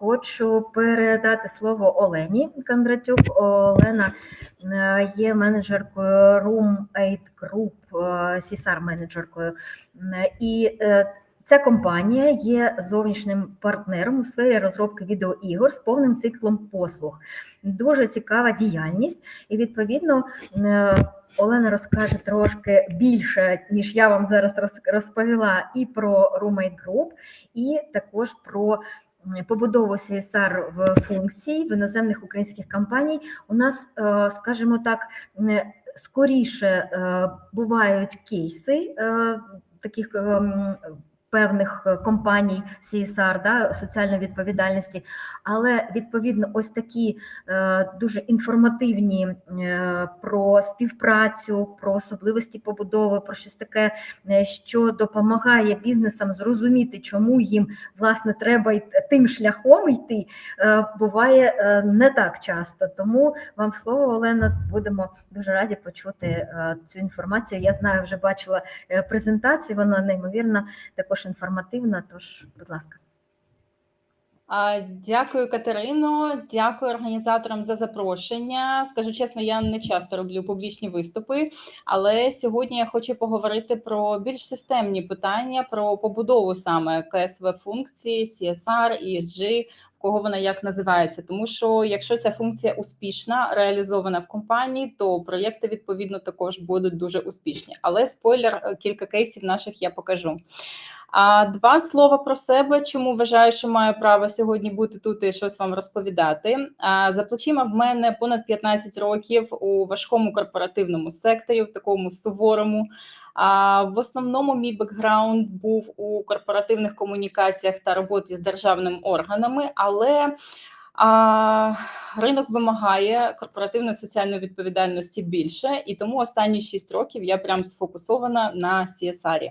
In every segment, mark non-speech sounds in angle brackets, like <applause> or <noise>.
хочу передати слово Олені Кондратюк. Олена е, є менеджеркою Room 8 Group, CSR менеджеркою. Е, І е, ця компанія є зовнішнім партнером у сфері розробки відеоігор з повним циклом послуг. Дуже цікава діяльність, і відповідно е, Олена розкаже трошки більше, ніж я вам зараз роз- розповіла, і про Roommate Group, і також про побудову CSR в функції в іноземних українських компаній. У нас, е, скажімо так, скоріше е, бувають кейси е, таких. Певних е, компаній CSR, да, соціальної відповідальності, але відповідно ось такі е, дуже інформативні е, про співпрацю, про особливості побудови, про щось таке, що допомагає бізнесам зрозуміти, чому їм власне треба тим шляхом йти, буває не так часто. Тому вам слово, Олена, будемо дуже раді почути цю інформацію. Я знаю, вже бачила презентацію, вона неймовірно також інформативна. Тож, будь ласка. Дякую, Катерино. Дякую організаторам за запрошення. Скажу чесно, я не часто роблю публічні виступи, але сьогодні я хочу поговорити про більш системні питання про побудову саме КСВ функції, CSR, ESG, кого вона як називається. Тому що якщо ця функція успішна, реалізована в компанії, то проєкти відповідно також будуть дуже успішні. Але спойлер, е, кілька кейсів наших я покажу. А два слова про себе, чому вважаю, що маю право сьогодні бути тут і щось вам розповідати. А за плечима в мене понад 15 років у важкому корпоративному секторі, в такому суворому. А в основному мій бекграунд був у корпоративних комунікаціях та роботі з державними органами, але а, ринок вимагає корпоративної соціальної відповідальності більше, і тому останні 6 років я прям сфокусована на CSR.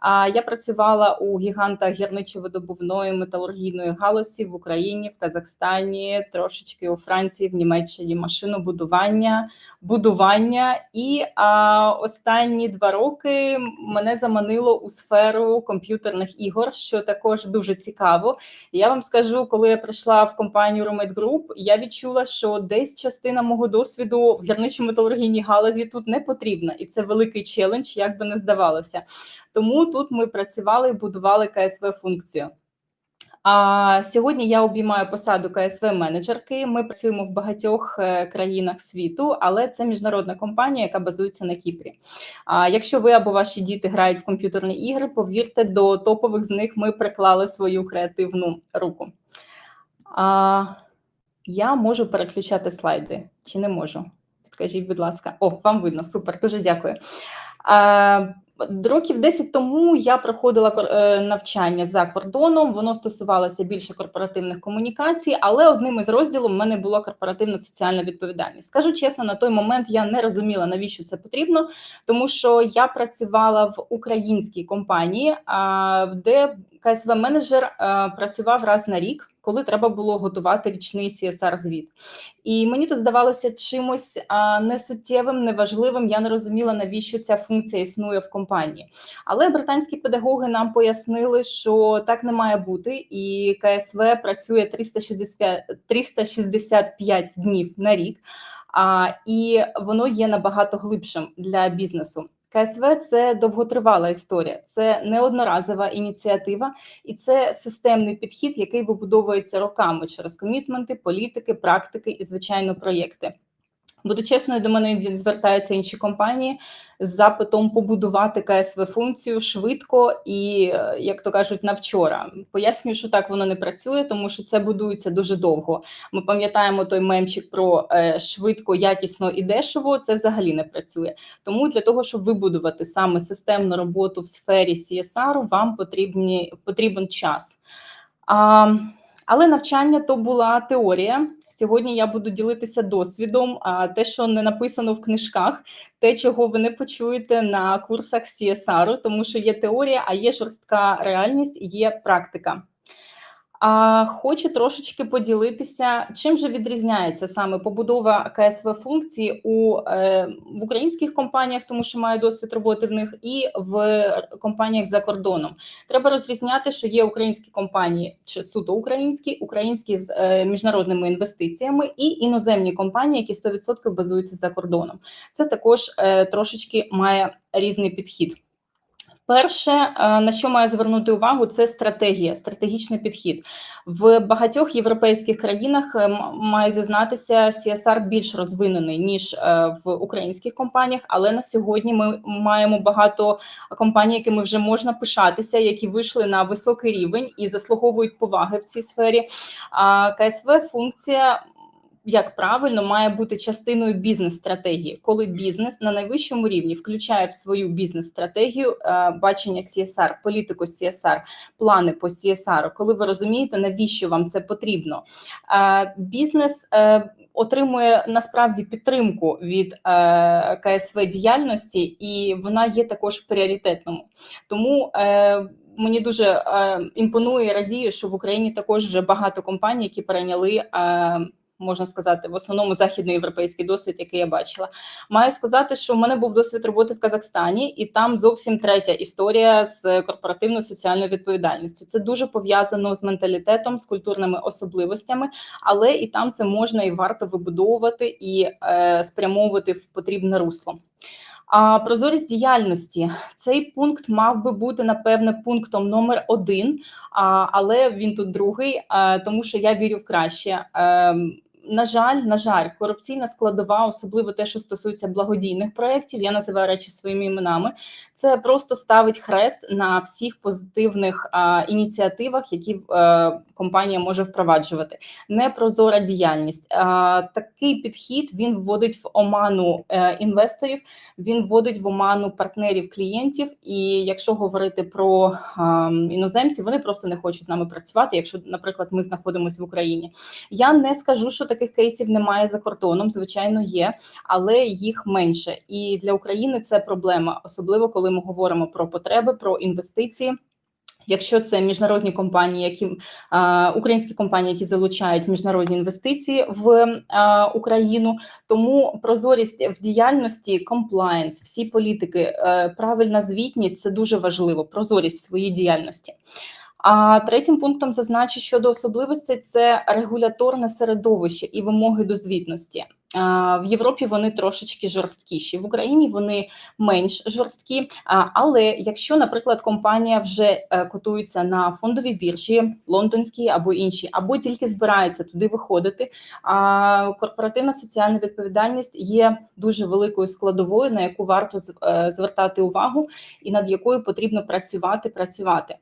А я працювала у гіганта гірничо-видобувної металургійної галузі в Україні, в Казахстані, трошечки у Франції, в Німеччині машинобудування, будування. І а, останні два роки мене заманило у сферу комп'ютерних ігор, що також дуже цікаво. Я вам скажу, коли я прийшла в компанію Roommate Group, я відчула, що десь частина мого досвіду в гірничо-металургійній галузі тут не потрібна, і це великий челендж, як би не здавалося. Тому тут ми працювали і будували КСВ функцію. А сьогодні я обіймаю посаду КСВ менеджерки. Ми працюємо в багатьох е, країнах світу, але це міжнародна компанія, яка базується на Кіпрі. А якщо ви або ваші діти грають в комп'ютерні ігри, повірте, до топових з них ми приклали свою креативну руку. А, я можу переключати слайди чи не можу? Підкажіть, будь ласка, о, вам видно, супер, дуже дякую. Років 10 тому я проходила е, навчання за кордоном. Воно стосувалося більше корпоративних комунікацій, але одним із розділів в мене була корпоративна соціальна відповідальність. Скажу чесно, на той момент я не розуміла, навіщо це потрібно, тому що я працювала в українській компанії, де КСВ менеджер працював раз на рік, коли треба було готувати річний csr звіт. І мені то здавалося чимось несуттєвим, неважливим. Я не розуміла, навіщо ця функція існує в компанії. Але британські педагоги нам пояснили, що так не має бути, і КСВ працює 365, 365 днів на рік, а, і воно є набагато глибшим для бізнесу. КСВ це довготривала історія, це неодноразова ініціатива, і це системний підхід, який вибудовується роками через комітменти, політики, практики і звичайно проєкти. Буду чесною, до мене звертаються інші компанії з запитом побудувати КСВ функцію швидко і, е, як то кажуть, на вчора. Пояснюю, що так воно не працює, тому що це будується дуже довго. Ми пам'ятаємо той мемчик про е, швидко, якісно і дешево. Це взагалі не працює. Тому для того, щоб вибудувати саме системну роботу в сфері CSR, вам потрібні, потрібен час. А, але навчання то була теорія. Сьогодні я буду ділитися досвідом, а те, що не написано в книжках, те, чого ви не почуєте на курсах CSR, тому що є теорія, а є жорстка реальність є практика. А хочу трошечки поділитися, чим же відрізняється саме побудова КСВ функції у е, в українських компаніях, тому що маю досвід роботи в них, і в компаніях за кордоном. Треба розрізняти, що є українські компанії чи суто українські, українські з е, міжнародними інвестиціями, і іноземні компанії, які 100% базуються за кордоном. Це також е, трошечки має різний підхід. Перше, е, на що маю звернути увагу, це стратегія, стратегічний підхід в багатьох європейських країнах. е, м- Маю зізнатися, CSR більш розвинений ніж е, в українських компаніях, але на сьогодні ми маємо багато компаній, якими вже можна пишатися, які вийшли на високий рівень і заслуговують поваги в цій сфері. А КСВ функція як правильно має бути частиною бізнес-стратегії, коли бізнес на найвищому рівні включає в свою бізнес-стратегію е, бачення CSR, політику CSR, плани по CSR, коли ви розумієте, навіщо вам це потрібно. Е, бізнес е, отримує насправді підтримку від е, КСВ діяльності, і вона є також в пріоритетному. Тому е, Мені дуже е, імпонує і радію, що в Україні також вже багато компаній, які перейняли е, можна сказати, в основному західноєвропейський досвід, який я бачила. Маю сказати, що в мене був досвід роботи в Казахстані, і там зовсім третя історія з корпоративною соціальною відповідальністю. Це дуже пов'язано з менталітетом, з культурними особливостями, але і там це можна і варто вибудовувати і е, спрямовувати в потрібне русло. А прозорість діяльності цей пункт мав би бути напевне пунктом номер один, але він тут другий, а, тому що я вірю в краще. На жаль, на жаль, корупційна складова, особливо те, що стосується благодійних проєктів, я називаю речі своїми іменами. Це просто ставить хрест на всіх позитивних а, ініціативах, які а, компанія може впроваджувати. Непрозора діяльність. А, такий підхід він вводить в оману е, інвесторів, він вводить в оману партнерів клієнтів. І якщо говорити про а, іноземців, вони просто не хочуть з нами працювати. Якщо, наприклад, ми знаходимося в Україні, я не скажу, що таких кейсів немає за кордоном. Звичайно, є, але їх менше. І для України це проблема, особливо коли ми говоримо про потреби, про інвестиції. Якщо це міжнародні компанії, які а, українські компанії, які залучають міжнародні інвестиції в а, Україну, тому прозорість в діяльності, комплаєнс, всі політики, е, правильна звітність це дуже важливо. Прозорість в своїй діяльності. А третім пунктом зазначу щодо особливостей це регуляторне середовище і вимоги до звітності. В Європі вони трошечки жорсткіші, в Україні вони менш жорсткі. Але якщо, наприклад, компанія вже е, котується на фондовій біржі, лондонській або іншій, або тільки збирається туди виходити, корпоративна соціальна відповідальність є дуже великою складовою, на яку варто е, звертати увагу, і над якою потрібно працювати, працювати.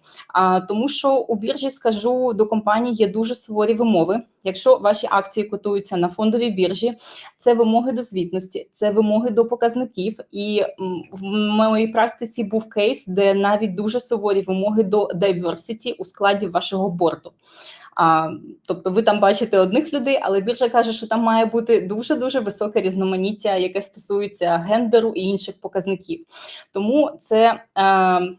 Тому, що у біржі скажу до компанії є дуже суворі вимови. Якщо ваші акції котуються на фондовій біржі, це вимоги до звітності, це вимоги до показників. І в моїй практиці був кейс, де навіть дуже суворі вимоги до diversity у складі вашого борту. А, тобто ви там бачите одних людей, але біржа каже, що там має бути дуже дуже високе різноманіття, яке стосується гендеру і інших показників. Тому це. Е,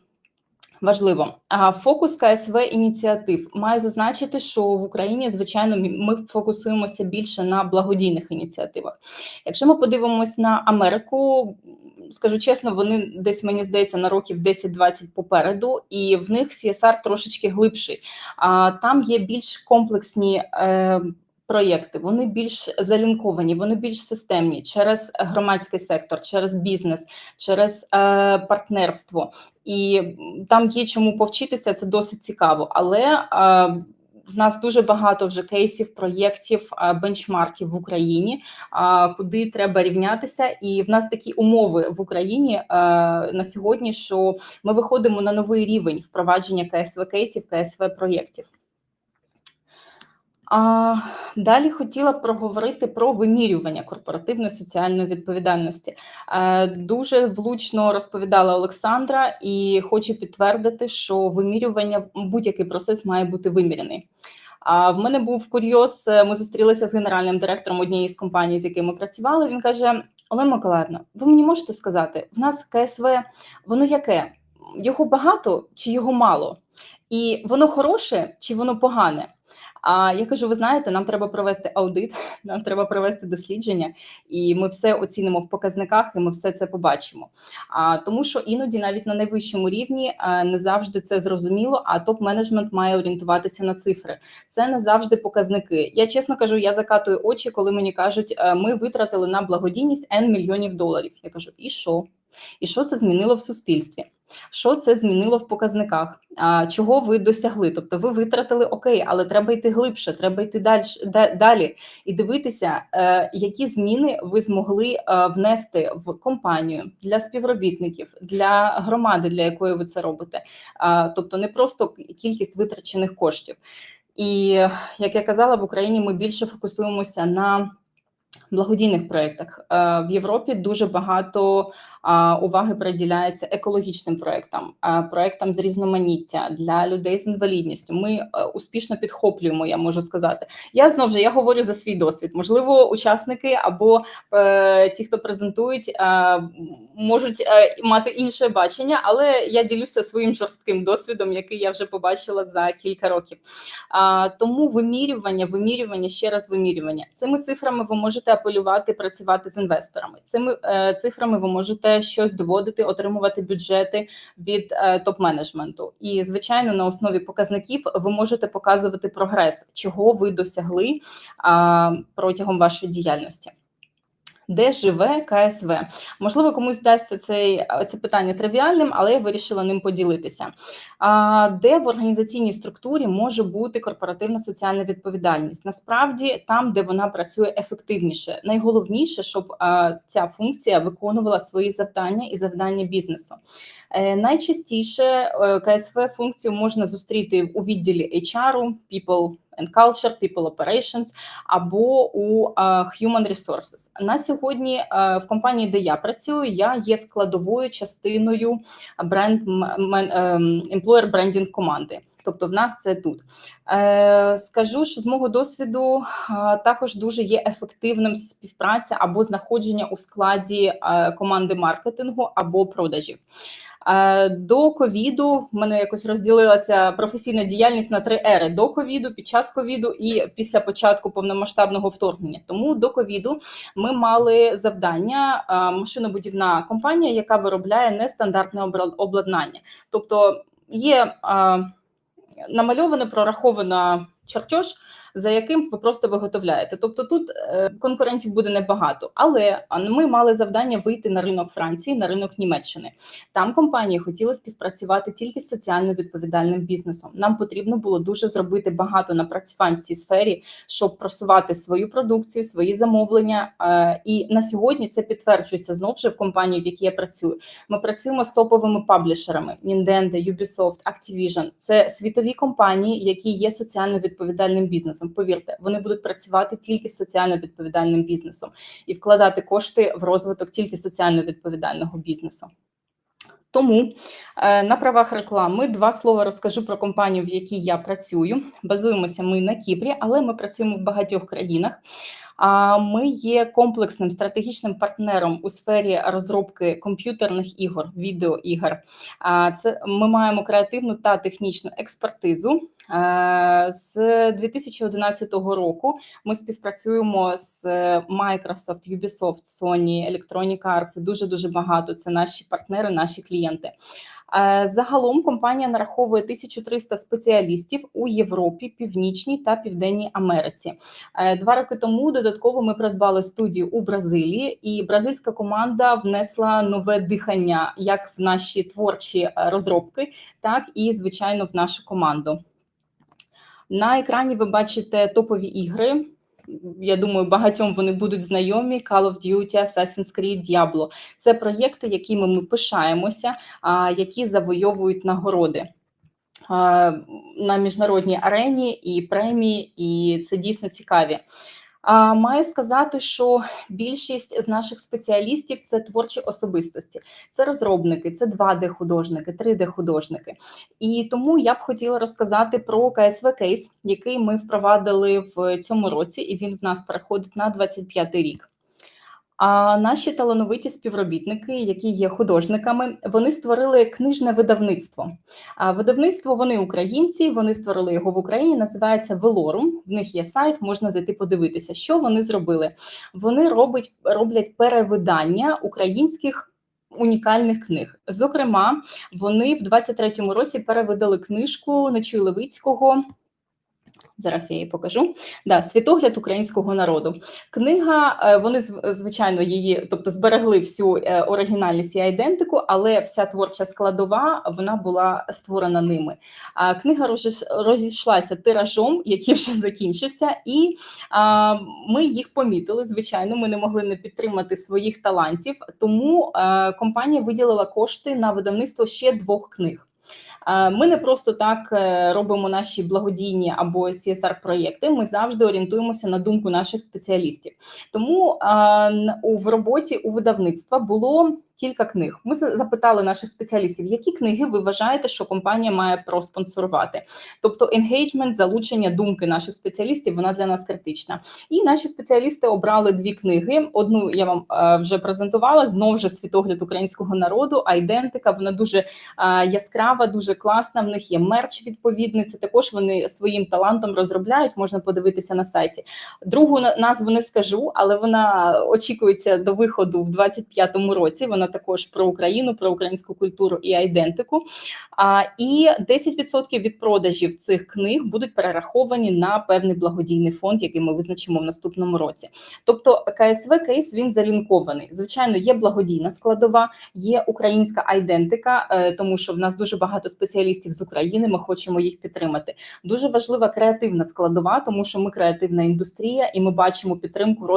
Важливо. А фокус КСВ ініціатив маю зазначити, що в Україні, звичайно, ми фокусуємося більше на благодійних ініціативах. Якщо ми подивимось на Америку, скажу чесно, вони десь мені здається на років 10-20 попереду, і в них CSR трошечки глибший. А там є більш комплексні. Е, Проєкти вони більш залінковані, вони більш системні через громадський сектор, через бізнес, через е, партнерство. І там є чому повчитися, це досить цікаво. Але е, в нас дуже багато вже кейсів, проєктів, е, бенчмарків в Україні, е, куди треба рівнятися. І в нас такі умови в Україні е, на сьогодні, що ми виходимо на новий рівень впровадження КСВ кейсів, КСВ проєктів. А, далі хотіла проговорити про вимірювання корпоративної соціальної відповідальності. Е, Дуже влучно розповідала Олександра, і хочу підтвердити, що вимірювання будь-який процес має бути вимірений. А в мене був курйоз. е, Ми зустрілися з генеральним директором однієї з компаній, з якими працювали. Він каже: Олена Миколаївна, ви мені можете сказати, в нас КСВ, воно яке? його багато чи його мало, і воно хороше чи воно погане. А я кажу: ви знаєте, нам треба провести аудит, <laughs> нам треба провести дослідження, і ми все оцінимо в показниках, і ми все це побачимо. А тому, що іноді навіть на найвищому рівні е, не завжди це зрозуміло. А топ-менеджмент має орієнтуватися на цифри. Це не завжди показники. Я чесно кажу, я закатую очі, коли мені кажуть, е, ми витратили на благодійність N мільйонів доларів. Я кажу, і що? І що це змінило в суспільстві? Що це змінило в показниках? А, Чого ви досягли? Тобто ви витратили окей, але треба йти глибше, треба йти далі, далі і дивитися, е, які зміни ви змогли е, внести в компанію для співробітників, для громади, для якої ви це робите. А, Тобто не просто кількість витрачених коштів. І як я казала, в Україні ми більше фокусуємося на благодійних проєктах. Е, В Європі дуже багато уваги приділяється екологічним проєктам, проєктам з різноманіття для людей з інвалідністю. Ми е, успішно підхоплюємо, я можу сказати. Я знову ж я говорю за свій досвід. Можливо, учасники або е, ті, хто презентують, можуть мати інше бачення, але я ділюся своїм жорстким досвідом, який я вже побачила за кілька років. Тому вимірювання, вимірювання, ще раз вимірювання. Цими цифрами ви можете апелювати, працювати з інвесторами. Цими е, цифрами ви можете щось доводити, отримувати бюджети від е, топ-менеджменту. І, звичайно, на основі показників ви можете показувати прогрес, чого ви досягли протягом вашої діяльності. Де живе КСВ? Можливо, комусь здасться цей це питання тривіальним, але я вирішила ним поділитися. А, Де в організаційній структурі може бути корпоративна соціальна відповідальність? Насправді, там, де вона працює ефективніше, найголовніше, щоб а, ця функція виконувала свої завдання і завдання бізнесу. Е, Найчастіше е, КСВ функцію можна зустріти у відділі HR, People and Culture, People Operations або у uh, Human Resources. На сьогодні uh, в компанії, де я працюю, я є складовою частиною бренд employer branding команди. Тобто в нас це тут. Е, Скажу, що з мого досвіду е, також дуже є ефективним співпраця або знаходження у складі е, команди маркетингу або продажів. До ковіду в мене якось розділилася професійна діяльність на три ери: до ковіду, під час ковіду і після початку повномасштабного вторгнення. Тому до ковіду ми мали завдання машинобудівна компанія, яка виробляє нестандартне обладнання. Тобто є. Намальовано, прораховано чертеж, за яким ви просто виготовляєте. Тобто тут е, конкурентів буде небагато, але ми мали завдання вийти на ринок Франції, на ринок Німеччини. Там компанії хотіли співпрацювати тільки з соціально відповідальним бізнесом. Нам потрібно було дуже зробити багато напрацювань в цій сфері, щоб просувати свою продукцію, свої замовлення. Е, і на сьогодні це підтверджується знову ж в компанії, в якій я працюю. Ми працюємо з топовими паблішерами: Nintendo, Ubisoft, Activision. Це світові компанії, які є соціально відповідальним бізнесом. Повірте, вони будуть працювати тільки з соціально відповідальним бізнесом і вкладати кошти в розвиток тільки соціально відповідального бізнесу. Тому е, на правах реклами два слова розкажу про компанію, в якій я працюю. Базуємося ми на Кіпрі, але ми працюємо в багатьох країнах. А ми є комплексним стратегічним партнером у сфері розробки комп'ютерних ігор, відеоігор. Це ми маємо креативну та технічну експертизу. З 2011 року ми співпрацюємо з Microsoft, Ubisoft, Sony, Electronic Arts. Дуже дуже багато. Це наші партнери, наші клієнти. Загалом компанія нараховує 1300 спеціалістів у Європі, Північній та Південній Америці. Два роки тому додатково ми придбали студію у Бразилії, і бразильська команда внесла нове дихання як в наші творчі розробки, так і звичайно в нашу команду. На екрані ви бачите топові ігри. Я думаю, багатьом вони будуть знайомі: Call of Duty, Assassin's Creed, Diablo. Це проєкти, якими ми пишаємося, які завойовують нагороди. На міжнародній арені і премії, і це дійсно цікаві. Маю сказати, що більшість з наших спеціалістів це творчі особистості, це розробники, це 2D-художники, 3D-художники. І тому я б хотіла розказати про КСВ кейс, який ми впровадили в цьому році, і він в нас переходить на 25-й рік. А наші талановиті співробітники, які є художниками, вони створили книжне видавництво. А видавництво вони українці, вони створили його в Україні. Називається Велорум. В них є сайт, можна зайти подивитися, що вони зробили. Вони робить, роблять перевидання українських. Унікальних книг. Зокрема, вони в 23-му році перевидали книжку Нечуй Левицького. Зараз я її покажу. Да, Світогляд українського народу. Книга, е, вони зв- звичайно її, тобто зберегли всю е, оригінальність і айдентику, але вся творча складова вона була створена ними. А книга розійшлася тиражом, який вже закінчився, і а, ми їх помітили. Звичайно, ми не могли не підтримати своїх талантів. Тому е, компанія виділила кошти на видавництво ще двох книг. Ми не просто так е, робимо наші благодійні або csr проєкти. Ми завжди орієнтуємося на думку наших спеціалістів. Тому в роботі у видавництва було кілька книг. Ми запитали наших спеціалістів, які книги ви вважаєте, що компанія має проспонсорувати. Тобто енгейджмент, залучення думки наших спеціалістів, вона для нас критична. І наші спеціалісти обрали дві книги. Одну я вам е, вже презентувала. Знов же світогляд українського народу, айдентика. Вона дуже яскрава, дуже класна. В них є мерч відповідний. Це також вони своїм талантом розробляють. Можна подивитися на сайті. Другу назву не скажу, але вона очікується до виходу в 25-му році. Вона також про Україну, про українську культуру і айдентику. А, і 10% від продажів цих книг будуть перераховані на певний благодійний фонд, який ми визначимо в наступному році. Тобто КСВ кейс він залінкований. Звичайно, є благодійна складова, є українська айдентика, е, тому що в нас дуже багато спеціалістів з України. Ми хочемо їх підтримати. Дуже важлива креативна складова, тому що ми креативна індустрія, і ми бачимо підтримку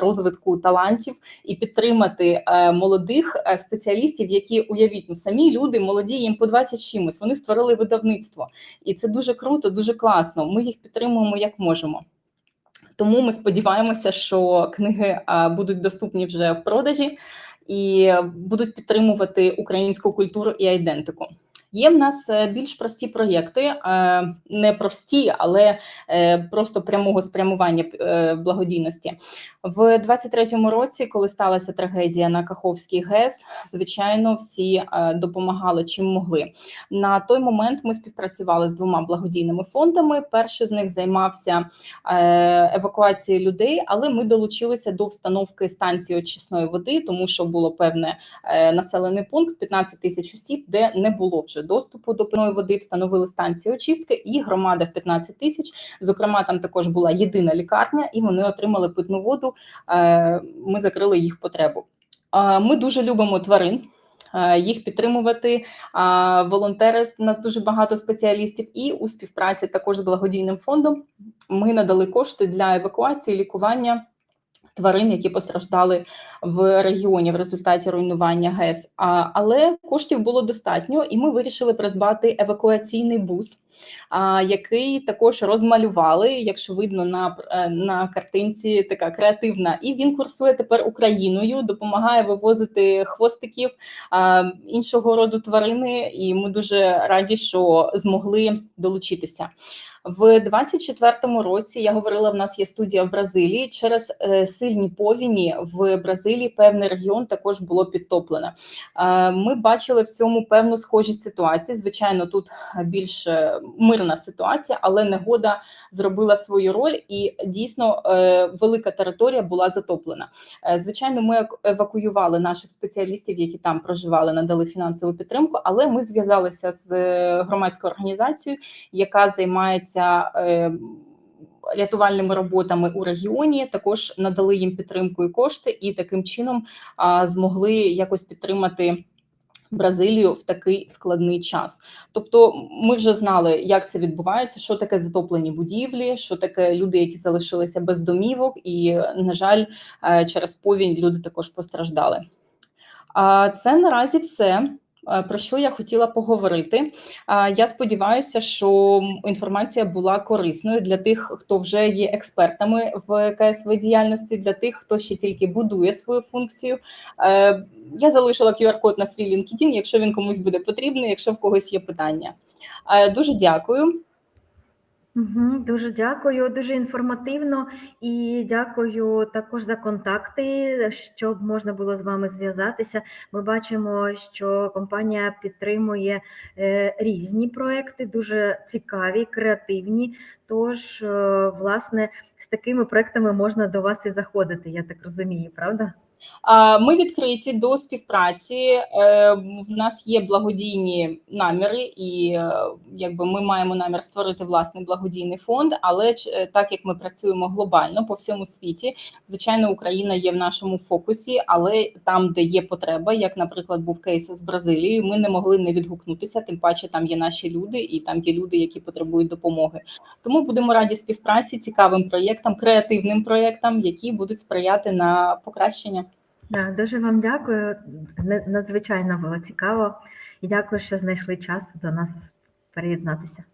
розвитку талантів і підтримати е, молодих е, спеціалістів, які уявіть ну, самі люди молоді, їм по 20 чимось. Вони створили видавництво, і це дуже круто, дуже класно. Ми їх підтримуємо як можемо. Тому ми сподіваємося, що книги будуть доступні вже в продажі і будуть підтримувати українську культуру і айдентику. Є в нас е, більш прості проєкти, е, не прості, але е, просто прямого спрямування благодійності. В 23-му році, коли сталася трагедія на Каховській ГЕС, звичайно, всі допомагали чим могли. На той момент ми співпрацювали з двома благодійними фондами. Перший з них займався евакуацією людей, але ми долучилися до встановки станції очисної води, тому що було певне населений пункт 15 тисяч осіб, де не було вже доступу до питної води. Встановили станцію очистки, і громада в 15 тисяч. Зокрема, там також була єдина лікарня, і вони отримали питну воду. Е, Ми закрили їх потребу. Е, Ми дуже любимо тварин. е, Їх підтримувати волонтери. У нас дуже багато спеціалістів, і у співпраці також з благодійним фондом ми надали кошти для евакуації, лікування тварин, які постраждали в регіоні в результаті руйнування ГЕС. А, але коштів було достатньо, і ми вирішили придбати евакуаційний бус, а, який також розмалювали, якщо видно на, е, на картинці, така креативна. І він курсує тепер Україною, допомагає вивозити хвостиків а, іншого роду тварини. І ми дуже раді, що змогли долучитися. В 24-му році я говорила, в нас є студія в Бразилії. Через е, сильні повіні в Бразилії певний регіон також було підтоплено. Е, ми бачили в цьому певну схожість ситуації. Звичайно, тут більш е, мирна ситуація, але негода зробила свою роль, і дійсно велика територія була затоплена. Звичайно, ми евакуювали наших спеціалістів, які там проживали, надали фінансову підтримку. Але ми зв'язалися з громадською організацією, яка займається е, рятувальними роботами у регіоні. Також надали їм підтримку і кошти, і таким чином змогли якось підтримати. Бразилію в такий складний час, тобто ми вже знали, як це відбувається, що таке затоплені будівлі, що таке люди, які залишилися без домівок, і на жаль, е, через повінь люди також постраждали. А це наразі все. Е, Про що я хотіла поговорити? Я сподіваюся, що інформація була корисною для тих, хто вже є експертами в КСВ діяльності, для тих, хто ще тільки будує свою функцію. Е, Я залишила QR-код на свій LinkedIn, якщо він комусь буде потрібний, якщо в когось є питання. Е, Дуже дякую. Угу, дуже дякую, дуже інформативно і дякую також за контакти, щоб можна було з вами зв'язатися. Ми бачимо, що компанія підтримує е, різні проекти, дуже цікаві, креативні. Тож, е, власне, з такими проектами можна до вас і заходити, я так розумію, правда? Ми відкриті до співпраці. Е, В нас є благодійні наміри, і е, якби ми маємо намір створити власний благодійний фонд. Але е, так як ми працюємо глобально по всьому світі, звичайно, Україна є в нашому фокусі, але там, де є потреба, як, наприклад, був кейс з Бразилією, ми не могли не відгукнутися. Тим паче там є наші люди, і там є люди, які потребують допомоги. Тому будемо раді співпраці, цікавим проєктам, креативним проєктам, які будуть сприяти на покращення. Да, дуже вам дякую. Надзвичайно було цікаво і дякую, що знайшли час до нас приєднатися.